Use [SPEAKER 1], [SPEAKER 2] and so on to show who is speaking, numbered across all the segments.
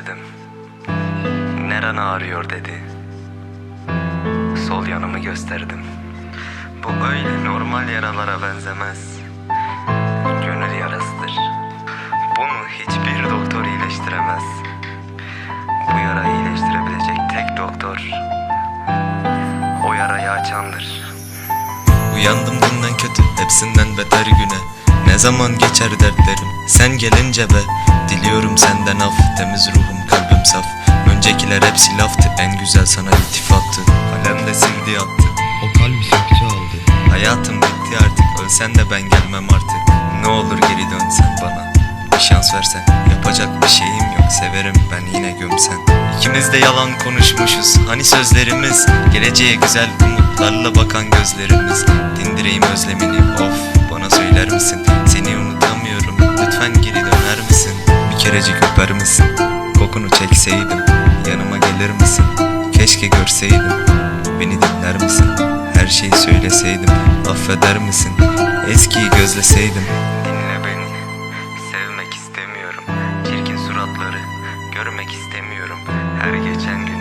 [SPEAKER 1] gösterdim. Neren ağrıyor dedi. Sol yanımı gösterdim. Bu öyle normal yaralara benzemez. Gönül yarasıdır. Bunu hiçbir doktor iyileştiremez. Bu yarayı iyileştirebilecek tek doktor o yarayı açandır. Uyandım dünden kötü, hepsinden beter güne. Ne zaman geçer dertlerim, sen gelince be. Diliyorum senden af, temiz saf. Öncekiler hepsi laftı, en güzel sana iltifattı. Kalem de sildi attı,
[SPEAKER 2] O kalbi sökçü aldı
[SPEAKER 1] hayatım bitti artık. Ölsen de ben gelmem artık. Ne olur geri dönsen bana. Bir şans versen, yapacak bir şeyim yok. Severim ben yine gömsen. İkimiz de yalan konuşmuşuz. Hani sözlerimiz, geleceğe güzel umutlarla bakan gözlerimiz. Dindireyim özlemini, of bana söyler misin? Seni unutamıyorum, lütfen geri döner misin? Bir kerecik öper misin? Kokunu çekseydim, yanıma gelir misin? Keşke görseydim, beni dinler misin? Her şeyi söyleseydim, affeder misin? Eskiyi gözleseydim. Dinle beni, sevmek istemiyorum. Çirkin suratları görmek istemiyorum. Her geçen gün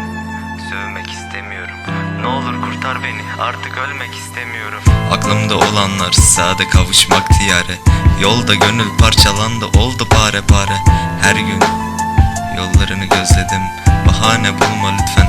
[SPEAKER 1] sövmek istemiyorum. Ne olur kurtar beni, artık ölmek istemiyorum. Aklımda olanlar sade kavuşmak diyare. Yolda gönül parçalandı oldu pare pare. Her gün yollarını gözledim. Bahane bulma lütfen